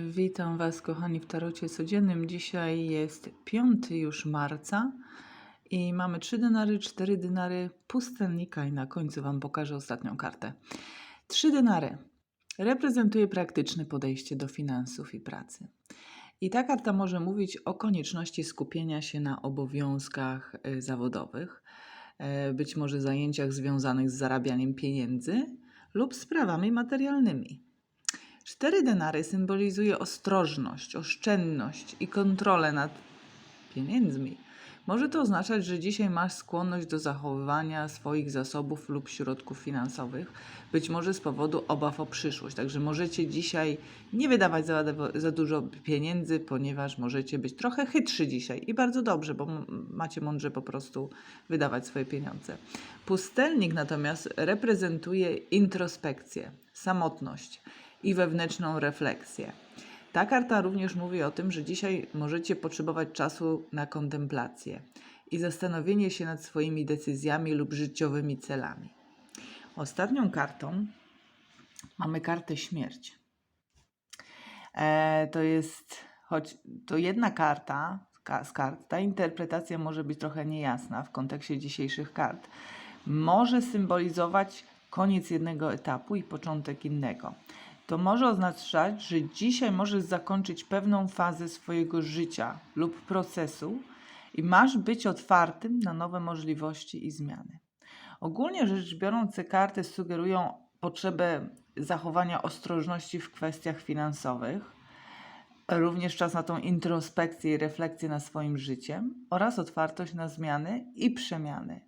Witam Was, kochani, w tarocie codziennym. Dzisiaj jest 5 już marca i mamy 3 dynary, 4 dynary, pustelnika i na końcu Wam pokażę ostatnią kartę. 3 dynary reprezentuje praktyczne podejście do finansów i pracy. I ta karta może mówić o konieczności skupienia się na obowiązkach y, zawodowych, e, być może zajęciach związanych z zarabianiem pieniędzy lub sprawami materialnymi. Cztery denary symbolizuje ostrożność, oszczędność i kontrolę nad pieniędzmi. Może to oznaczać, że dzisiaj masz skłonność do zachowywania swoich zasobów lub środków finansowych, być może z powodu obaw o przyszłość. Także możecie dzisiaj nie wydawać za, za dużo pieniędzy, ponieważ możecie być trochę chytrzy dzisiaj i bardzo dobrze, bo macie mądrze po prostu wydawać swoje pieniądze. Pustelnik natomiast reprezentuje introspekcję, samotność i wewnętrzną refleksję. Ta karta również mówi o tym, że dzisiaj możecie potrzebować czasu na kontemplację i zastanowienie się nad swoimi decyzjami lub życiowymi celami. Ostatnią kartą mamy kartę śmierć. E, to jest, choć to jedna karta ka- z kart, ta interpretacja może być trochę niejasna w kontekście dzisiejszych kart. Może symbolizować koniec jednego etapu i początek innego. To może oznaczać, że dzisiaj możesz zakończyć pewną fazę swojego życia lub procesu i masz być otwartym na nowe możliwości i zmiany. Ogólnie rzecz biorąc, te karty sugerują potrzebę zachowania ostrożności w kwestiach finansowych, również czas na tą introspekcję i refleksję nad swoim życiem oraz otwartość na zmiany i przemiany,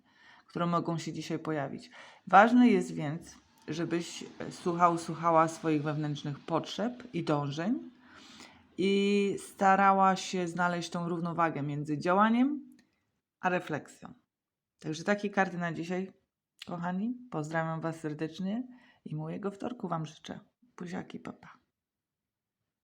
które mogą się dzisiaj pojawić. Ważne jest więc, żebyś słuchał, słuchała swoich wewnętrznych potrzeb i dążeń i starała się znaleźć tą równowagę między działaniem a refleksją. Także takie karty na dzisiaj, kochani. Pozdrawiam Was serdecznie i miłego wtorku Wam życzę. Buziaki, papa.